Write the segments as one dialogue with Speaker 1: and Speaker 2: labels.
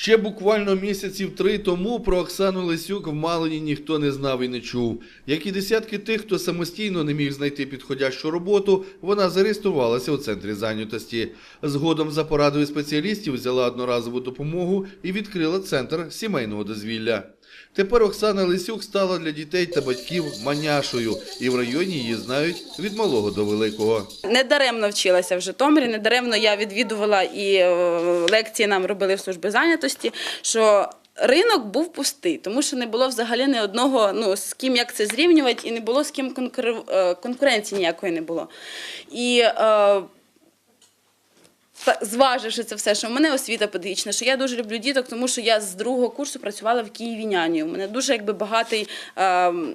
Speaker 1: Ще буквально місяців три тому про Оксану Лисюк в Малині ніхто не знав і не чув. Як і десятки тих, хто самостійно не міг знайти підходящу роботу, вона зареєструвалася у центрі зайнятості. Згодом за порадою спеціалістів взяла одноразову допомогу і відкрила центр сімейного дозвілля. Тепер Оксана Лисюк стала для дітей та батьків маняшою, і в районі її знають від малого до великого.
Speaker 2: Недаремно вчилася в Житомирі, недаремно я відвідувала і е, лекції нам робили в службі зайнятості, що ринок був пустий, тому що не було взагалі ні одного, ну, з ким як це зрівнювати, і не було з ким конкур... е, конкуренції ніякої не було. І е, та- зваживши це все, що в мене освіта педагогічна, що я дуже люблю діток, тому що я з другого курсу працювала в Києві нянею. У мене дуже якби багатий ем,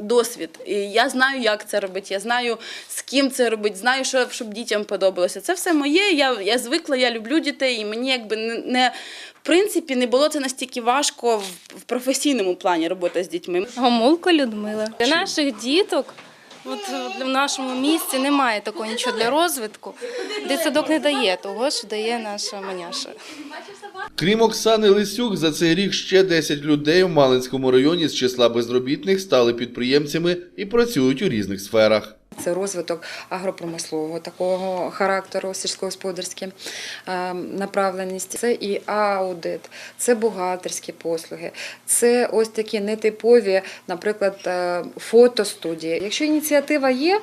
Speaker 2: досвід. І я знаю, як це робити, я знаю, з ким це робити, знаю, що щоб дітям подобалося. Це все моє. Я, я звикла, я люблю дітей, і мені якби не, принципі не було це настільки важко в, професійному плані робота з дітьми.
Speaker 3: Гомулко Людмила. Для наших діток, от в нашому місті немає такого нічого для розвитку. Дитсадок не дає того, що дає наша маняша.
Speaker 1: Крім Оксани Лисюк, за цей рік ще 10 людей в Малинському районі з числа безробітних стали підприємцями і працюють у різних сферах.
Speaker 4: Це розвиток агропромислового такого характеру, сільськогосподарські е, направленість. Це і аудит, це бухгалтерські послуги, це ось такі нетипові, наприклад, е, фотостудії. Якщо ініціатива є.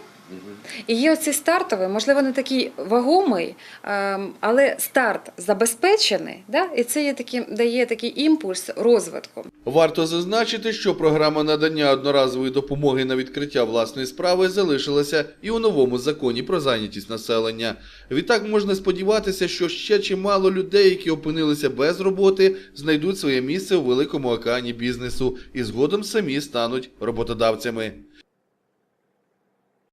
Speaker 4: І є оцей стартовий, можливо, не такий вагомий, ем, але старт забезпечений, да? і це є таким, дає такий імпульс розвитку.
Speaker 1: Варто зазначити, що програма надання одноразової допомоги на відкриття власної справи залишилася і у новому законі про зайнятість населення. Відтак можна сподіватися, що ще чимало людей, які опинилися без роботи, знайдуть своє місце у великому океані бізнесу і згодом самі стануть роботодавцями.